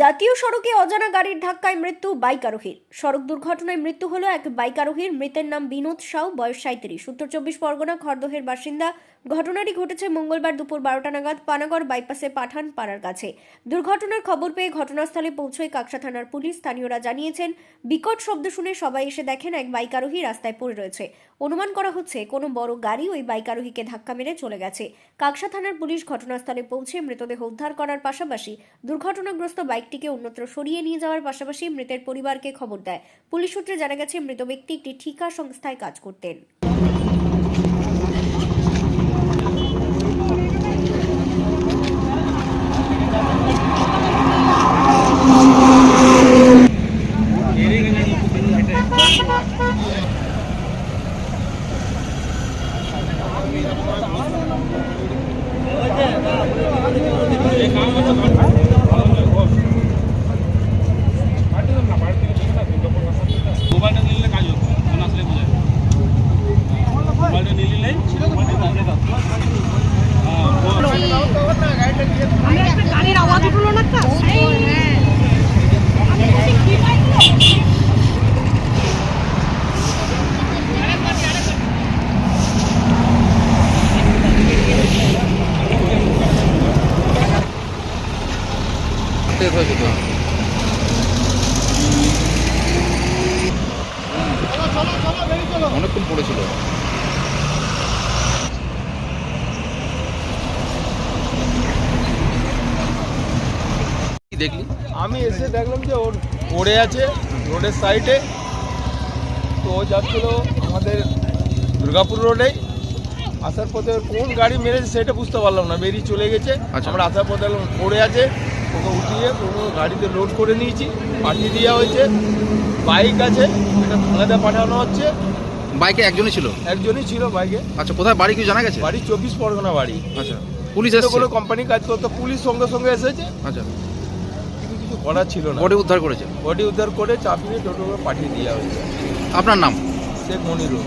জাতীয় সড়কে অজানা গাড়ির ধাক্কায় মৃত্যু বাইক আরোহীর। সড়ক দুর্ঘটনায় মৃত্যু হলো এক বাইক আরোহীর। মৃতের নাম বিনোদ সাউ, বয়স সাঁত্রিশ উত্তর চব্বিশ পরগনা, খড়দহের বাসিন্দা। ঘটনাটি ঘটেছে মঙ্গলবার দুপুর বারোটা নাগাদ পানাগড় বাইপাসে পাঠান পাড়ার কাছে। দুর্ঘটনার খবর পেয়ে ঘটনাস্থলে পৌঁছয় কাকসা থানার পুলিশ। স্থানীয়রা জানিয়েছেন, বিকট শব্দ শুনে সবাই এসে দেখেন এক বাইক আরোহী রাস্তায় পড়ে রয়েছে। অনুমান করা হচ্ছে, কোনো বড় গাড়ি ওই বাইক আরোহীকে ধাক্কা মেরে চলে গেছে। কাকসা থানার পুলিশ ঘটনাস্থলে পৌঁছে মৃতদেহ উদ্ধার করার পাশাপাশি দুর্ঘটনাগ্রস্ত বাইকটিকে অন্যত্র সরিয়ে নিয়ে যাওয়ার পাশাপাশি মৃতের পরিবারকে খবর দেয়। পুলিশ সূত্রে জানা গেছে, মৃত ব্যক্তি একটি ঠিকা সংস্থায় কাজ করতেন মোবাইলটা নিলে কাজ হতো ফোন আসলে বোঝা যায় মোবাইলটা নিয়ে নিলেই হ্যাঁ, ও- আমি একটা গাড়ির আওয়াজ উঠল না তো আমি বলছি, কি বাইক রে? শেষ হয়েছে তো। অনেকক্ষণ পড়েছিল। দেখলি? আমি এসে দেখলাম যে ওর পড়ে আছে রোডের সাইডে। তো ও যাচ্ছিল আমাদের দুর্গাপুর রোডে। আসার পথে কোন গাড়ি মেরেছে সেটা বুঝতে পারলাম না বেরিয়ে চলে গেছে। আচ্ছা। আমরা আসার পথে পড়ে আছে। ওকে উঠিয়ে কোনো গাড়িতে লোড করে নিয়েছি পাঠিয়ে দেওয়া হয়েছে। বাইক আছে এটা থানাতে পাঠানো হচ্ছে। বাইকে একজনই ছিল? একজনই ছিল বাইকে আচ্ছা কোথায় বাড়ি কি জানা গেছে? বাড়ি চব্বিশ পরগনা বাড়ি। আচ্ছা পুলিশ তো এসেছে? কোনো কোম্পানি কাজ করতো পুলিশ সঙ্গে সঙ্গে এসেছে। আচ্ছা। কিন্তু কিছু করার ছিল না। বডি উদ্ধার করেছে? বডি উদ্ধার করে চাপিয়ে টোটো পাঠিয়ে দেওয়া হয়েছে। আপনার নাম? শেখ মনিরুল।